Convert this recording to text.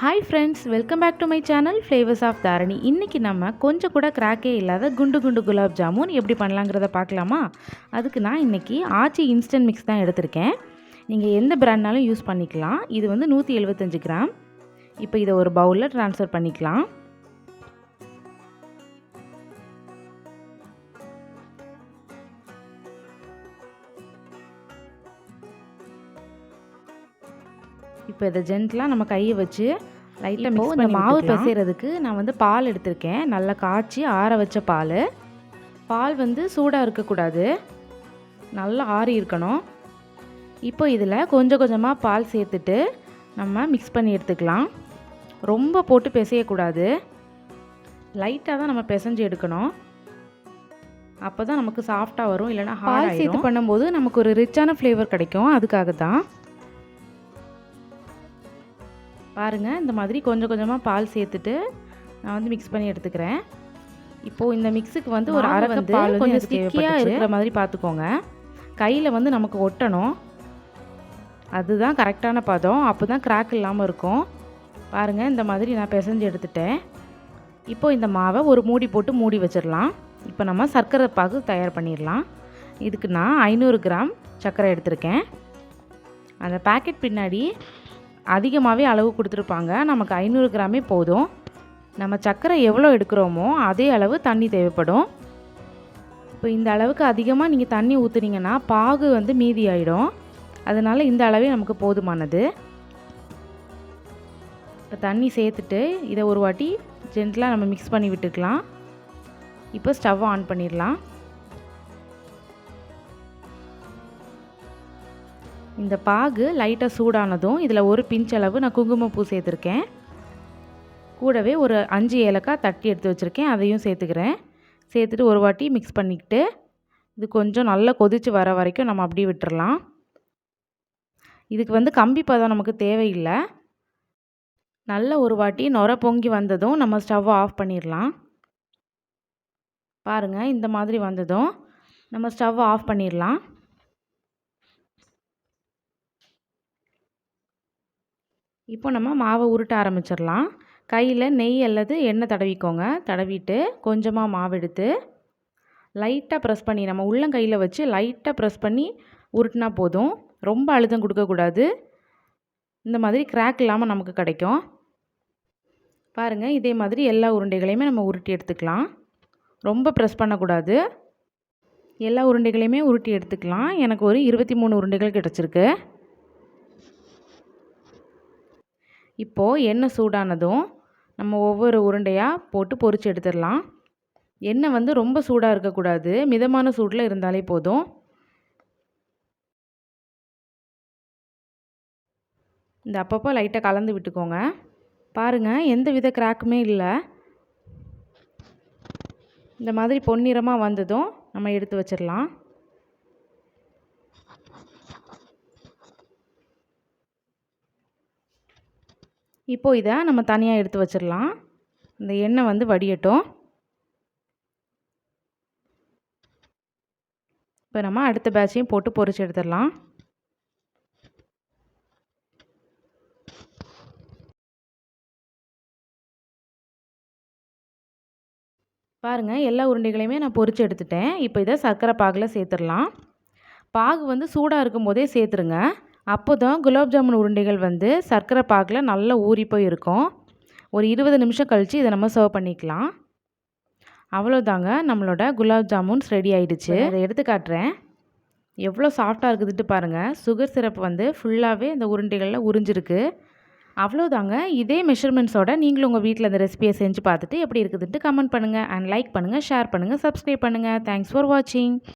Hi friends welcome back to my channel flavours of Dharani இன்றைக்கி நம்ம கொஞ்சம் கூட கிராக்கே இல்லாத குண்டு குண்டு குலாப் ஜாமுன் எப்படி பண்ணலாங்கிறத பார்க்கலாமா? அதுக்கு நான் இன்றைக்கி ஆச்சி இன்ஸ்டன்ட் மிக்ஸ் தான் எடுத்திருக்கேன். நீங்கள் எந்த பிராண்ட்னாலும் யூஸ் பண்ணிக்கலாம். இது வந்து நூற்றி எழுபத்தஞ்சு கிராம். இப்போ இதை ஒரு பவுலில் ட்ரான்ஸ்ஃபர் பண்ணிக்கலாம். இப்போ இதை ஜென்ட்லாக நம்ம கையை வச்சு லைட்டாக மிக்ஸ் இந்த மாவு பிசைகிறதுக்கு நான் வந்து பால் எடுத்திருக்கேன். நல்லா காய்ச்சி ஆற வச்ச பால். பால் வந்து சூடாக இருக்கக்கூடாது. நல்லா ஆறி இருக்கணும். இப்போ இதில் கொஞ்சம் கொஞ்சமாக பால் சேர்த்துட்டு நம்ம மிக்ஸ் பண்ணி எடுத்துக்கலாம். ரொம்ப போட்டு பிசையக்கூடாது. லைட்டாக தான் நம்ம பிசைஞ்சு எடுக்கணும். அப்போ தான் நமக்கு சாஃப்டாக வரும். இல்லைனா பால் சேர்த்து பண்ணும்போது நமக்கு ஒரு ரிச்சான ஃப்ளேவர் கிடைக்கும். அதுக்காக தான் பாருங்கள் இந்த மாதிரி கொஞ்சம் கொஞ்சமாக பால் சேர்த்துட்டு நான் வந்து மிக்ஸ் பண்ணி எடுத்துக்கிறேன். இப்போது இந்த மிக்ஸுக்கு வந்து ஒரு அரை வந்து கொஞ்சம் ஸ்டிக்கியாக இருக்கிற மாதிரி பார்த்துக்கோங்க கையில் வந்து நமக்கு ஒட்டணும். அதுதான் கரெக்டான பதம். அப்போ தான் கிராக் இல்லாமல் இருக்கும். பாருங்கள் இந்த மாதிரி நான் பிசைஞ்சு எடுத்துட்டேன். இப்போது இந்த மாவை ஒரு மூடி போட்டு மூடி வச்சிடலாம். இப்போ நம்ம சர்க்கரை பாகு தயார் பண்ணிடலாம். இதுக்கு நான் ஐநூறு கிராம் சர்க்கரை எடுத்திருக்கேன். அந்த பேக்கெட் பின்னாடி அதிகமாகவே அளவு கொடுத்துருப்பாங்க. நமக்கு ஐநூறு கிராமே போதும். நம்ம சர்க்கரை எவ்வளோ எடுக்கிறோமோ அதே அளவு தண்ணி தேவைப்படும். இப்போ இந்த அளவுக்கு அதிகமாக நீங்கள் தண்ணி ஊற்றுனீங்கன்னா பாகு வந்து மீதி ஆகிடும் அதனால் இந்த அளவே நமக்கு போதுமானது. இப்போ தண்ணி சேர்த்துட்டு இதை ஒரு வாட்டி ஜென்டலாக நம்ம மிக்ஸ் பண்ணி விட்டுக்கலாம். இப்போ ஸ்டவ் ஆன் பண்ணிடலாம். இந்த பாகு லைட்டாக சூடானதும் இதில் ஒரு பிஞ்ச் அளவு நான் குங்குமப்பூ சேர்த்துருக்கேன். கூடவே ஒரு அஞ்சு ஏலக்காய் தட்டி எடுத்து வச்சுருக்கேன். அதையும் சேர்த்துக்கிறேன். சேர்த்துட்டு ஒரு வாட்டி மிக்ஸ் பண்ணிக்கிட்டு இது கொஞ்சம் நல்லா கொதித்து வர வரைக்கும் நம்ம அப்படியே விட்டுறலாம். இதுக்கு வந்து கம்பி பதம் நமக்கு தேவையில்லை. நல்ல ஒரு வாட்டி நொர பொங்கி வந்ததும் நம்ம ஸ்டவ்வை ஆஃப் பண்ணிடலாம். பாருங்கள் இந்த மாதிரி வந்ததும் நம்ம ஸ்டவ்வை ஆஃப் பண்ணிடலாம். இப்போ நம்ம மாவை உருட்ட ஆரம்பிச்சிடலாம். கையில் நெய் அல்லது எண்ணெய் தடவிக்கோங்க. தடவிட்டு கொஞ்சமாக மாவு எடுத்து லைட்டாக ப்ரெஸ் பண்ணி நம்ம உள்ளங்கையில் வச்சு லைட்டாக ப்ரெஸ் பண்ணி உருட்டினா போதும். ரொம்ப அழுத்தம் கொடுக்கக்கூடாது இந்த மாதிரி கிராக் இல்லாமல் நமக்கு கிடைக்கும். பாருங்கள் இதே மாதிரி எல்லா உருண்டைகளையுமே நம்ம உருட்டி எடுத்துக்கலாம். ரொம்ப ப்ரெஸ் பண்ணக்கூடாது. எல்லா உருண்டைகளையுமே உருட்டி எடுத்துக்கலாம். எனக்கு ஒரு இருபத்தி மூணு உருண்டைகள் கிடச்சிருக்கு. இப்போது எண்ணெய் சூடானதும் நம்ம ஒவ்வொரு உருண்டையாக போட்டு பொறிச்சு எடுத்துடலாம். எண்ணெய் வந்து ரொம்ப சூடாக இருக்கக்கூடாது. மிதமான சூடில் இருந்தாலே போதும். இந்த அப்பப்போ லைட்டாக கலந்து விட்டுக்கோங்க. பாருங்கள் எந்த வித கிராக்குமே இல்லை. இந்த மாதிரி பொன்னிறமாக வந்ததும் நம்ம எடுத்து வச்சிடலாம். இப்போ இதை நம்ம தனியாக எடுத்து வச்சிடலாம் இந்த எண்ணெய் வந்து வடியட்டும். இப்போ நம்ம அடுத்த பேட்சையும் போட்டு பொறிச்சு எடுத்துடலாம் பாருங்கள் எல்லா உருண்டைகளையுமே நான் பொறிச்சு எடுத்துட்டேன். இப்போ இதை சர்க்கரை பாகில் சேர்த்துடலாம் பாகு வந்து சூடாக இருக்கும் போதே சேர்த்துருங்க. அப்போ தான் குலாப் ஜாமுன் உருண்டைகள் வந்து சர்க்கரை பாகில் நல்லா ஊறி போய் இருக்கும். ஒரு இருபது நிமிஷம் கழித்து இதை நம்ம சர்வ் பண்ணிக்கலாம். அவ்வளோதாங்க நம்மளோட குலாப் ஜாமுன்ஸ் ரெடி ஆகிடுச்சு அதை எடுத்து காட்டுறேன். எவ்வளோ சாஃப்டாக இருக்குதுட்டு பாருங்கள் சுகர் சிரப் வந்து ஃபுல்லாகவே இந்த உருண்டைகளில் உறிஞ்சிருக்கு. அவ்வளோதாங்க இதே மெஷர்மெண்ட்ஸோட நீங்களும் உங்கள் வீட்டில் இந்த ரெசிபியை செஞ்சு பார்த்துட்டு எப்படி இருக்குதுன்ட்டு கமெண்ட் பண்ணுங்கள் அண்ட் லைக் பண்ணுங்கள் ஷேர் பண்ணுங்கள் சப்ஸ்கிரைப் பண்ணுங்கள் தேங்க்ஸ் ஃபார் வாட்சிங்